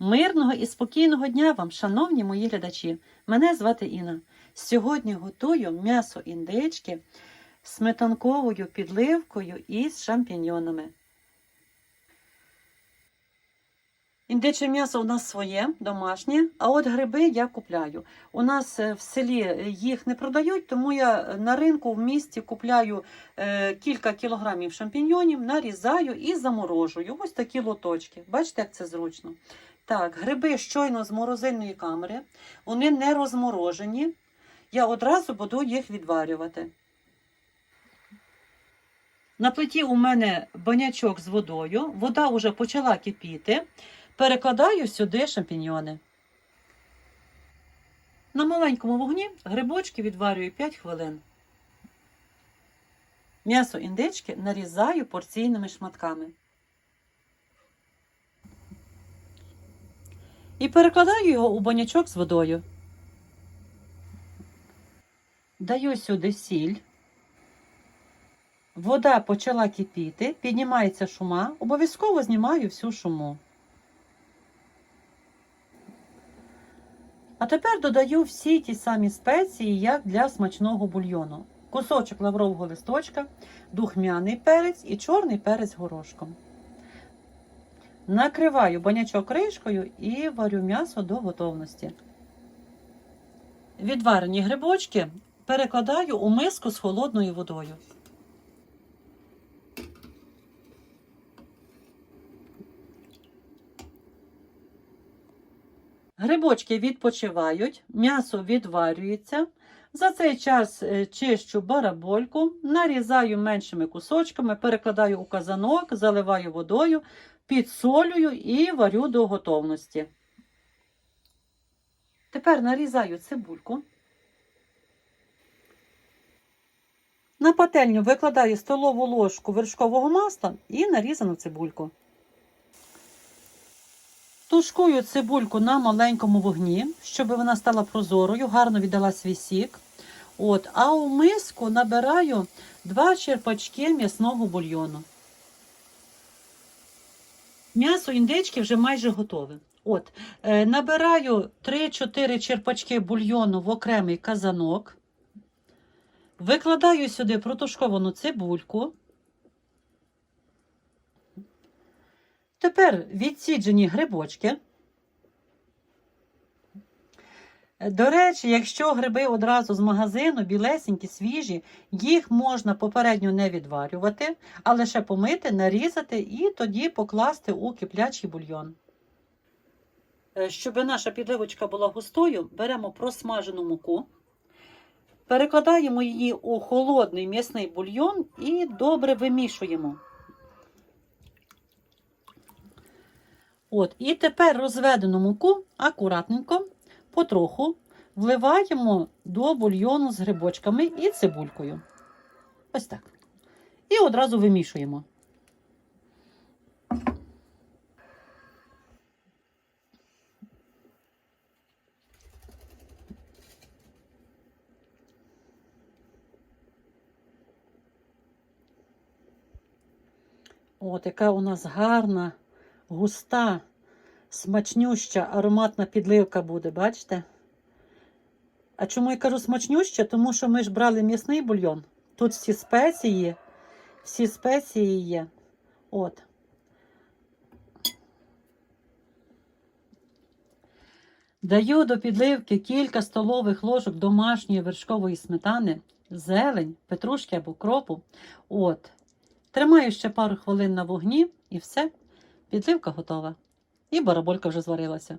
Мирного і спокійного дня вам, шановні мої глядачі. Мене звати Інна. Сьогодні готую м'ясо індички з сметанковою підливкою і з шампіньйонами. Індиче м'ясо у нас своє, домашнє, а от гриби я купляю. У нас е, в селі їх не продають, тому я на ринку в місті купляю е, кілька кілограмів шампіньйонів, нарізаю і заморожую. Ось такі лоточки. Бачите, як це зручно. Так, гриби щойно з морозильної камери, вони не розморожені. Я одразу буду їх відварювати. На плиті у мене банячок з водою, вода вже почала кипіти. Перекладаю сюди шампіньйони. На маленькому вогні грибочки відварюю 5 хвилин. М'ясо індички нарізаю порційними шматками. І перекладаю його у банячок з водою. Даю сюди сіль. Вода почала кипіти, піднімається шума, обов'язково знімаю всю шуму. А тепер додаю всі ті самі спеції, як для смачного бульйону. Кусочок лаврового листочка, духмяний перець і чорний перець горошком. Накриваю банячок кришкою і варю м'ясо до готовності. Відварені грибочки перекладаю у миску з холодною водою. Грибочки відпочивають, м'ясо відварюється. За цей час е, чищу барабольку, нарізаю меншими кусочками, перекладаю у казанок, заливаю водою, підсолюю і варю до готовності. Тепер нарізаю цибульку. На пательню викладаю столову ложку вершкового масла і нарізану цибульку. Тушкую цибульку на маленькому вогні, щоб вона стала прозорою, гарно віддала свій сік. От, а у миску набираю 2 черпачки м'ясного бульйону. М'ясо індички вже майже готове. От, е, набираю 3-4 черпачки бульйону в окремий казанок. Викладаю сюди протушковану цибульку. Тепер відсіджені грибочки. До речі, якщо гриби одразу з магазину, білесенькі, свіжі, їх можна попередньо не відварювати, а лише помити, нарізати і тоді покласти у киплячий бульйон. Е, Щоб наша підливочка була густою, беремо просмажену муку, перекладаємо її у холодний м'ясний бульйон і добре вимішуємо. От, і тепер розведену муку акуратненько, потроху вливаємо до бульйону з грибочками і цибулькою. Ось так. І одразу вимішуємо. От, яка у нас гарна, густа, смачнюща, ароматна підливка буде, бачите? А чому я кажу смачнюща? Тому що ми ж брали м'ясний бульйон. Тут всі спеції, всі спеції є. От. Даю до підливки кілька столових ложок домашньої вершкової сметани, зелень, петрушки або кропу. От. Тримаю ще пару хвилин на вогні і все. Підливка готова. І бараболька вже зварилася.